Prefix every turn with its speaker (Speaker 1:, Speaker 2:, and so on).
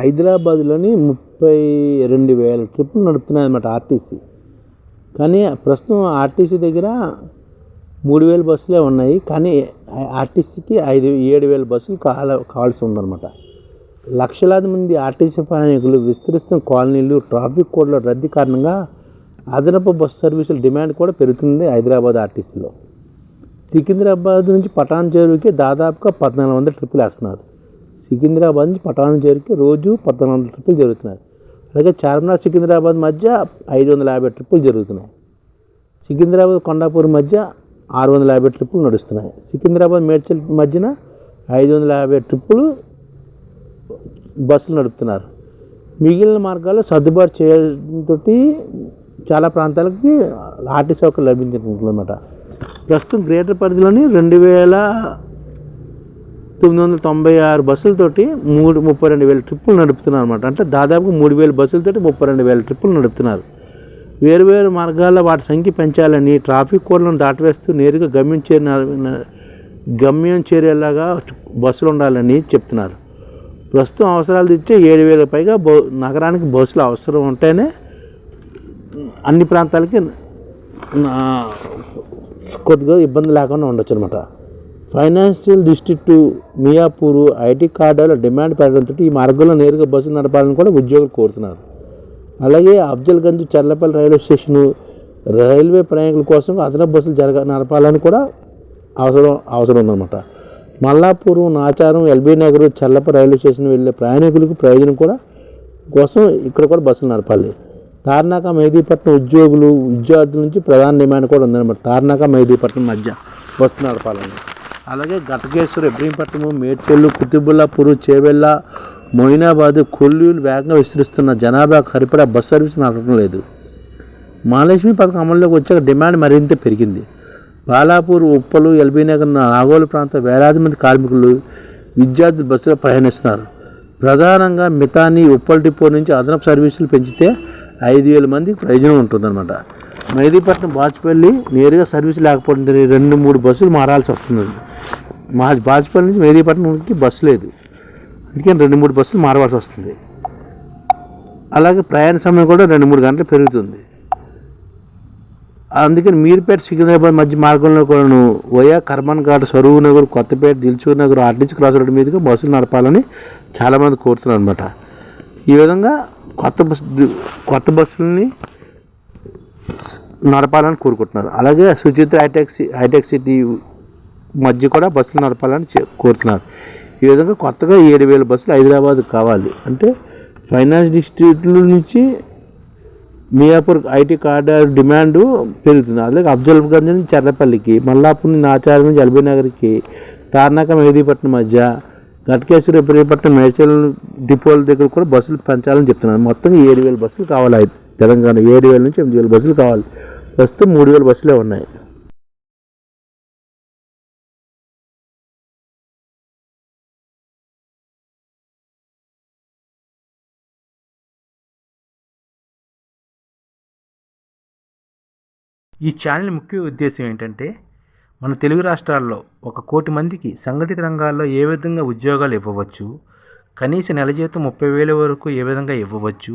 Speaker 1: హైదరాబాద్లోని ముప్పై రెండు వేల ట్రిప్పులు నడుపుతున్నాయి అన్నమాట ఆర్టీసీ. కానీ ప్రస్తుతం ఆర్టీసీ దగ్గర మూడు వేల బస్సులే ఉన్నాయి. కానీ ఆర్టీసీకి ఐదు ఏడు వేల బస్సులు కావాల కావాల్సి ఉందన్నమాట. లక్షలాది మంది ఆర్టీసీ ప్రయాణికులు విస్తరిస్తున్న కాలనీలు ట్రాఫిక్ కోడ్ల రద్దీ కారణంగా అదనపు బస్సు సర్వీసుల డిమాండ్ కూడా పెరుగుతుంది హైదరాబాద్ ఆర్టీసీలో. సికింద్రాబాద్ నుంచి పటాన్ చెరువుకి దాదాపుగా పద్నాలుగు వందల ట్రిప్పులు వేస్తున్నారు. సికింద్రాబాద్ నుంచి పటాన్ చేరికి రోజు పద్నాలుగు వందల ట్రిప్పులు జరుగుతున్నాయి. అలాగే చార్మినార్ సికింద్రాబాద్ మధ్య ఐదు వందల యాభై ట్రిప్పులు జరుగుతున్నాయి. సికింద్రాబాద్ కొండాపూర్ మధ్య ఆరు వందల యాభై ట్రిప్పులు నడుస్తున్నాయి. సికింద్రాబాద్ మేడ్చల్ మధ్యన ఐదు వందల యాభై ట్రిప్పులు బస్సులు నడుపుతున్నారు. మిగిలిన మార్గాల్లో సర్దుబాటు చేయడంతో చాలా ప్రాంతాలకి ఆర్టీ సౌకర్యం లభించుకుంటుందన్నమాట ప్రస్తుతం గ్రేటర్ పరిధిలోని రెండు వేల తొమ్మిది వందల తొంభై ఆరు బస్సులతోటి మూడు ముప్పై రెండు వేల ట్రిప్పులు నడుపుతున్నారు అనమాట అంటే దాదాపు మూడు వేల బస్సులతోటి ముప్పై రెండు వేల ట్రిప్పులు నడుపుతున్నారు. వేరువేరు మార్గాల్లో వాటి సంఖ్య పెంచాలని ట్రాఫిక్ కోడ్లను దాటివేస్తూ నేరుగా గమ్యం చేరిన గమ్యం చేరేలాగా బస్సులు ఉండాలని చెప్తున్నారు. ప్రస్తుతం అవసరాలు తెచ్చే ఏడు వేల పైగా బ నగరానికి బస్సులు అవసరం ఉంటేనే అన్ని ప్రాంతాలకి కొద్దిగా ఇబ్బంది లేకుండా ఉండొచ్చు అనమాట ఫైనాన్షియల్ డిస్ట్రిక్ట్ మియాపూర్ ఐటీ కార్డుల డిమాండ్ పెరగడంతో ఈ మార్గంలో నేరుగా బస్సులు నడపాలని కూడా ఉద్యోగులు కోరుతున్నారు. అలాగే Afzalgunj Cherlapalli railway station railway ప్రయాణికుల కోసం అదనపు బస్సులు జరగ నడపాలని కూడా అవసరం అవసరం ఉందన్నమాట. మల్లాపూర్ నాచారం ఎల్బీ నగర్ చల్లప రైల్వే స్టేషన్ వెళ్ళే ప్రయాణికులకు ప్రయోజనం కూడా కోసం ఇక్కడ కూడా బస్సులు నడపాలి. తార్నాక మెహదీపట్నం ఉద్యోగులు విద్యార్థుల నుంచి ప్రధాన డిమాండ్ కూడా ఉందన్నమాట. తార్నాక మెహదీపట్నం మధ్య బస్సు నడపాలని. అలాగే ఘటకేశ్వర ఇబ్రహీంపట్నము మేడ్చెల్లు కుతుబుల్లాపూర్ చేవెళ్ళ మొయినాబాద్ కొల్లూరు వేగంగా విస్తరిస్తున్న జనాభా సరిపడా బస్ సర్వీస్ నడవడం లేదు. మహాలక్ష్మి పథకం అమల్లోకి వచ్చాక డిమాండ్ మరింత పెరిగింది. బాలాపూర్ ఉప్పలు ఎల్బీ నగర్ నాగోలు ప్రాంత వేలాది మంది కార్మికులు విద్యార్థులు బస్సులో ప్రయాణిస్తున్నారు. ప్రధానంగా మితాని ఉప్పల్ డిపో నుంచి అదనపు సర్వీసులు పెంచితే ఐదు వేల మందికి ప్రయోజనం ఉంటుందన్నమాట. మెహదీపట్నం బాచుపల్లి నేరుగా సర్వీస్ లేకపోవడం రెండు మూడు బస్సులు మారాల్సి వస్తుంది. మా బాచుపల్లి నుంచి మెహదీపట్నంకి బస్సు లేదు. అందుకని రెండు మూడు బస్సులు మారవలసి వస్తుంది. అలాగే ప్రయాణ సమయం కూడా రెండు మూడు గంటలు పెరుగుతుంది. అందుకని మీర్పేట సికింద్రాబాద్ మధ్య మార్గంలో కూడాను via Karmanghat Saroor Nagar Kothapet Dilsukh Nagar RTC cross road మీదుగా బస్సులు నడపాలని చాలామంది కోరుతున్నారు అనమాట ఈ విధంగా కొత్త బస్ కొత్త బస్సులని నడపాలని కోరుకుంటున్నారు. అలాగే సుచిత్ర హైటెక్ హైటెక్ సిటీ మధ్య కూడా బస్సులు నడపాలని చే- కోరుతున్నారు. ఈ విధంగా కొత్తగా ఏడు వేల బస్సులు హైదరాబాద్ కావాలి. అంటే ఫైనాన్స్ డిస్ట్రిక్ట్ల నుంచి మియాపూర్ ఐటీ కార్డర్ డిమాండ్ పెరుగుతుంది. అలాగే అఫ్జల్గంజ్ నుంచి చెర్లపల్లికి మల్లాపూర్ నుంచి నాచారం నుంచి అల్బీ నగర్కి తార్నాక మెహదీపట్నం మధ్య ఘటకేశ్వర ఇబ్రహీపట్నం మేడ్చల్ డిపోల దగ్గర కూడా బస్సులు పెంచాలని చెప్తున్నారు. మొత్తం ఏడు వేల బస్సులు కావాలి. తెలంగాణ ఏడు వేల నుంచి ఎనిమిది వేల బస్సులు కావాలి. ప్రస్తుతం మూడు వేల బస్సులే ఉన్నాయి.
Speaker 2: ఈ ఛానల్ ముఖ్య ఉద్దేశం ఏంటంటే మన తెలుగు రాష్ట్రాల్లో ఒక కోటి మందికి సంఘటిత రంగాల్లో ఏ విధంగా ఉద్యోగాలు ఇవ్వవచ్చు కనీస నెల జీతం ముప్పై వేల వరకు ఏ విధంగా ఇవ్వవచ్చు